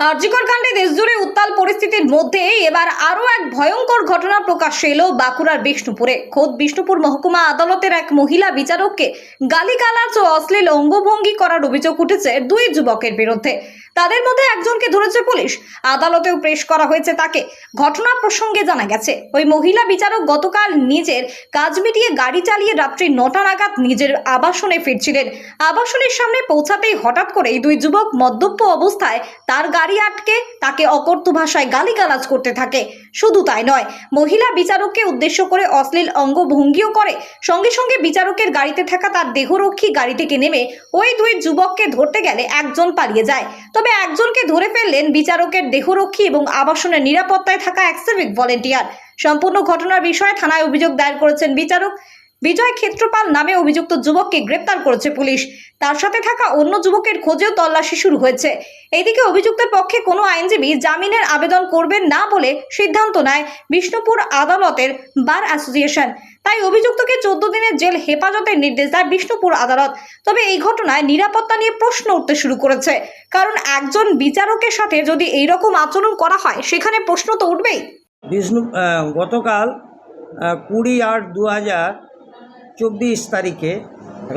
আরজিকর কাণ্ডে দেশজুড়ে উত্তাল পরিস্থিতির মধ্যে এবার আরও এক ভয়ঙ্কর ঘটনা প্রকাশ্যে এলো বাঁকুড়ার বিষ্ণুপুরে। খোদ বিষ্ণুপুর মহকুমা আদালতের এক মহিলা বিচারককে গালিগালাজ ও অশ্লীল অঙ্গভঙ্গি করার অভিযোগ উঠেছে দুই যুবকের বিরুদ্ধে। তাদের মধ্যে একজনকে ধরেছে পুলিশ। আদালতেও পেশ করা হয়েছে তাকে। ঘটনা প্রসঙ্গে জানা গেছে, ওই মহিলা বিচারক গতকাল নিজের কাজ মিটিয়ে গাড়ি চালিয়ে রাত্রি নটা নাগাদ নিজের আবাসনে ফিরছিলেন। আবাসনের সামনে পৌঁছাতেই হঠাৎ করে এই দুই যুবক মদ্যপ অবস্থায় তার গাড়ি আটকে তাকে অকর্তু ভাষায় গালিগালাজ করতে থাকে। শুধু তাই নয়, মহিলা বিচারককে উদ্দেশ্য করে অশ্লীল অঙ্গভঙ্গিও করে। সঙ্গে সঙ্গে বিচারকের গাড়িতে থাকা তার দেহরক্ষী গাড়ি থেকে নেমে ওই দুই যুবককে ধরতে গেলে একজন পালিয়ে যায়। একজনকে ধরে ফেললেন বিচারকের দেহরক্ষী এবং আবাসনের নিরাপত্তায় থাকা এক সিভিক ভলেন্টিয়ার। সম্পূর্ণ ঘটনার বিষয়ে থানায় অভিযোগ দায়ের করেছেন বিচারক। বিজয় ক্ষেত্রপাল নামে অভিযুক্ত যুবককে গ্রেপ্তার করেছে পুলিশ। তার সাথে থাকা অন্য যুবকের খোঁজেও তল্লাশি শুরু হয়েছে। এদিকে অভিযুক্তের পক্ষে কোনো আইনজীবী জামিনের আবেদন করবেন না বলে সিদ্ধান্ত নেয় বিষ্ণুপুর আদালতের বার অ্যাসোসিয়েশন। তাই অভিযুক্তকে চোদ্দ দিনের জেল হেফাজতের নির্দেশ দেয় বিষ্ণুপুর আদালত। তবে এই ঘটনায় নিরাপত্তা নিয়ে প্রশ্ন উঠতে শুরু করেছে। কারণ একজন বিচারকের সাথে যদি এই রকম আচরণ করা হয়, সেখানে প্রশ্ন তো উঠবেই। বিষ্ণু গতকাল কুড়ি আট দু হাজার চব্বিশ তারিখে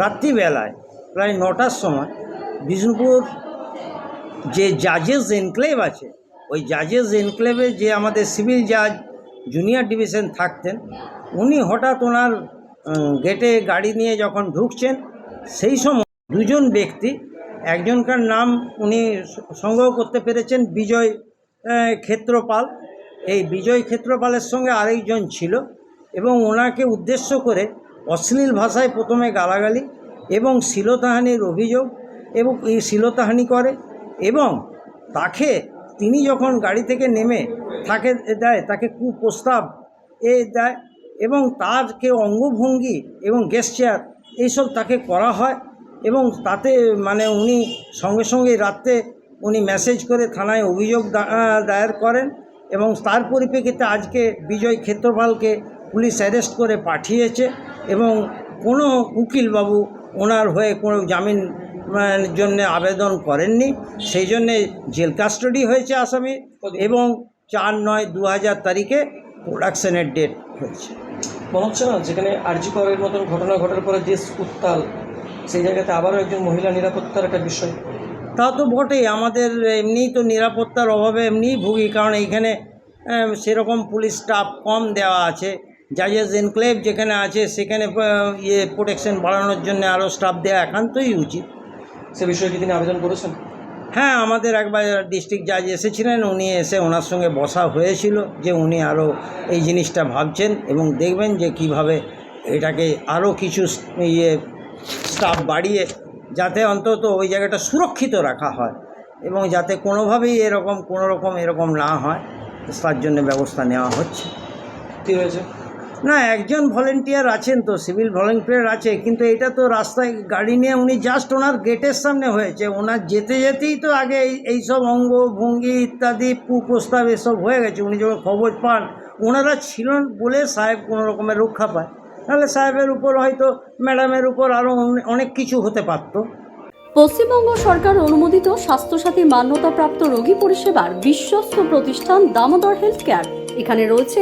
রাত্রিবেলায় প্রায় নটার সময় বিষ্ণুপুর যে জাজেস এনক্লেভ আছে, ওই জাজেস এনক্লেভে যে আমাদের সিভিল জাজ জুনিয়র ডিভিশন থাকতেন, উনি হঠাৎ ওনার গেটে গাড়ি নিয়ে যখন ঢুকছেন, সেই সময় দুজন ব্যক্তি, একজনকার নাম উনি সংগ্রহ করতে পেরেছেন বিজয় ক্ষেত্রপাল। এই বিজয় ক্ষেত্রপালের সঙ্গে আরেকজন ছিল এবং ওনাকে উদ্দেশ্য করে অশ্লীল ভাষায় প্রথমে গালাগালি এবং শিলতাহানির অভিযোগ এবং এই শিলতাহানি করে এবং তাকে তিনি যখন গাড়ি থেকে নেমে তাকে দেয়, তাকে কুপ্রস্তাব এ দেয় এবং তারকে অঙ্গভঙ্গি এবং গেস্টার এইসব তাকে করা হয় এবং তাতে মানে উনি সঙ্গে সঙ্গে রাত্রে উনি মেসেজ করে থানায় অভিযোগ দায়ের করেন এবং তার পরিপ্রেক্ষিতে আজকে বিজয় ক্ষেত্রপালকে পুলিশ অ্যারেস্ট করে পাঠিয়েছে। এবং কোনো উকিলবাবু ওনার হয়ে কোনো জামিন জন্য আবেদন করেননি। সেই জন্যে জেল কাস্টাডি হয়েছে আসামি এবং চার নয় দু হাজার তারিখে প্রোডাকশনের ডেট হয়েছে। মনে হচ্ছে না যেখানে আরজি করের মতন ঘটনা ঘটার পরে দেশ উত্তাল সেই জায়গাতে আবারও একজন মহিলা নিরাপত্তার একটা বিষয়? তা তো বটেই আমাদের এমনিই তো নিরাপত্তার অভাবে এমনিই ভুগি কারণ এইখানে সেরকম পুলিশ স্টাফ কম দেওয়া আছে। জাজেস এনক্লেভ যেখানে আছে সেখানে ইয়ে প্রোটেকশন বাড়ানোর জন্য আরও স্টাফ দেওয়া একান্তই উচিত। সে বিষয়ে কি তিনি আবেদন করেছেন? হ্যাঁ আমাদের একবার ডিস্ট্রিক্ট জাজ এসেছিলেন উনি এসে ওনার সঙ্গে বসা হয়েছিল যে উনি আরও এই জিনিসটা ভাবছেন এবং দেখবেন যে কীভাবে এটাকে আরও কিছু ইয়ে স্টাফ বাড়িয়ে যাতে অন্তত ওই জায়গাটা সুরক্ষিত রাখা হয় এবং যাতে কোনোভাবেই এরকম কোনো রকম এরকম না হয়। তার জন্য ব্যবস্থা নেওয়া হচ্ছে। কি হয়েছে? না, একজন ভলেন্টিয়ার আছেন তো সিভিল ভলেন্টিয়ার আছে, কিন্তু এটা তো রাস্তায় গাড়ি নিয়ে উনি জাস্ট ওনার গেটের সামনে হয়েছে। ওনার যেতে যেতেই তো আগে এই সব অঙ্গ ভঙ্গি ইত্যাদি, কুপ্রস্তাব এসব হয়ে গেছে। উনি যখন খবর পান, ওনারা ছিলেন বলে সাহেব কোনো রকমের রক্ষা পায়। তাহলে সাহেবের উপর হয়তো ম্যাডামের উপর আরও অনেক কিছু হতে পারতো। পশ্চিমবঙ্গ সরকার অনুমোদিত স্বাস্থ্যসাথী মান্যতাপ্রাপ্ত রোগী পরিষেবার বিশ্বস্ত প্রতিষ্ঠান দামোদর হেলথ কেয়ার। এখানে রয়েছে